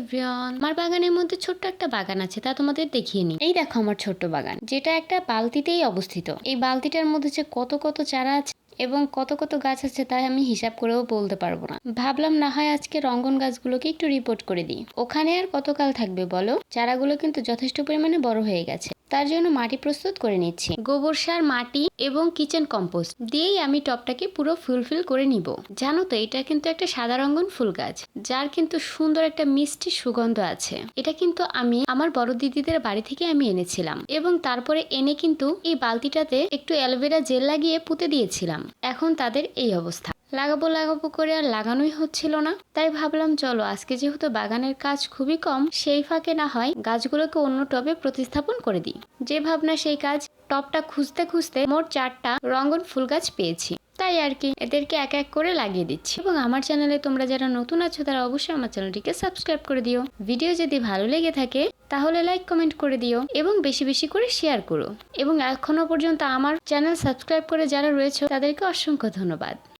Everyone. আমার বাগানের মধ্যে ছোট্ট একটা বাগান আছে, তা তোমাদের দেখিয়ে নি এই দেখো আমার ছোট্ট বাগান, যেটা একটা বালতিতেই অবস্থিত। এই বালতিটার মধ্যে যে কত কত চারা আছে এবং কত কত গাছ আছে তাই আমি হিসাব করেও বলতে পারব না। ভাবলাম না হয় আজকে রঙ্গন গাছগুলোকে একটু রিপোর্ট করে দিই। ওখানে আর কতকাল থাকবে বলো? চারাগুলো কিন্তু যথেষ্ট পরিমাণে বড় হয়ে গেছে। তার জন্য মাটি প্রস্তুত করে নিচ্ছি। গোবর সার, মাটি এবং কিচেন কম্পোস্ট দিয়েই আমি টপটাকে পুরো ফুলফিল করে নিব। জানো তো, এটা কিন্তু একটা সাদা রঙ্গন ফুল গাছ, যার কিন্তু সুন্দর একটা মিষ্টি সুগন্ধ আছে। এটা কিন্তু আমি আমার বড় দিদিদের বাড়ি থেকে আমি এনেছিলাম এবং তারপরে এনে কিন্তু এই বালতিটাতে একটু অ্যালোভেরা জেল লাগিয়ে পুঁতে দিয়েছিলাম। এখন তাদের এই অবস্থা। লাগাবো লাগাবো করে আর লাগানোই হচ্ছিল না। তাই ভাবলাম, চলো, আজকে যেহেতু বাগানের কাজ খুবই কম, সেই ফাঁকে না হয় গাছগুলোকে অন্য টবে প্রতিস্থাপন করে দিই। যে ভাবনা, সেই কাজ, টবটা খুঁজতে খুঁজতে মোট চারটা রঙ্গন ফুল গাছ পেয়েছি। তাই আর কি, এদেরকে এক এক করে লাগিয়ে দিচ্ছি। এবং আমার চ্যানেলে তোমরা যারা নতুন আছো, তারা অবশ্যই আমার চ্যানেলটিকে সাবস্ক্রাইব করে দিও। ভিডিও যদি ভালো লেগে থাকে, তাহলে লাইক, কমেন্ট করে দিও এবং বেশি বেশি করে শেয়ার করো। এবং এখনও পর্যন্ত আমার চ্যানেল সাবস্ক্রাইব করে যারা রয়েছে, তাদেরকে অসংখ্য ধন্যবাদ।